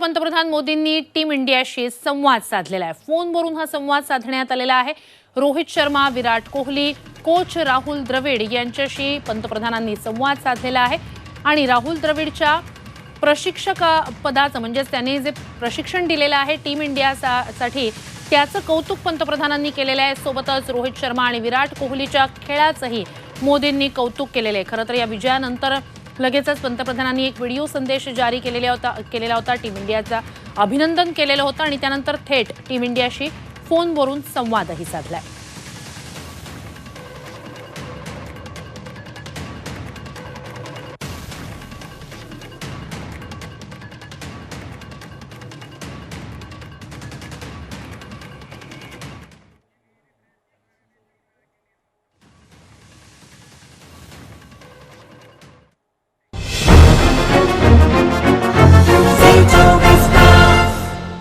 पंतप्रधान मोदींनी टीम इंडियाशी संवाद साधलेला आहे. फोनवरून हा संवाद साधण्यात आलेला आहे. रोहित शर्मा विराट कोहली कोच राहुल द्रविड यांच्याशी पंतप्रधानांनी संवाद साधलेला आहे. आणि राहुल द्रविडच्या प्रशिक्षक पदाचं म्हणजेच त्यांनी जे प्रशिक्षण दिलेलं आहे टीम इंडिया सा- साठी त्याचं कौतुक पंतप्रधानांनी केलेलं आहे. सोबतच रोहित शर्मा आणि विराट कोहलीच्या खेळाचंही मोदींनी कौतुक केलेलं आहे. खरं तर या विजयानंतर लगेचच पंतप्रधानांनी एक व्हिडिओ संदेश जारी केलेला होता केलेला होता टीम इंडियाचा. अभिनंदन केलेलं होतं आणि त्यानंतर थेट टीम इंडियाशी फोनवरून संवादही साधलाय.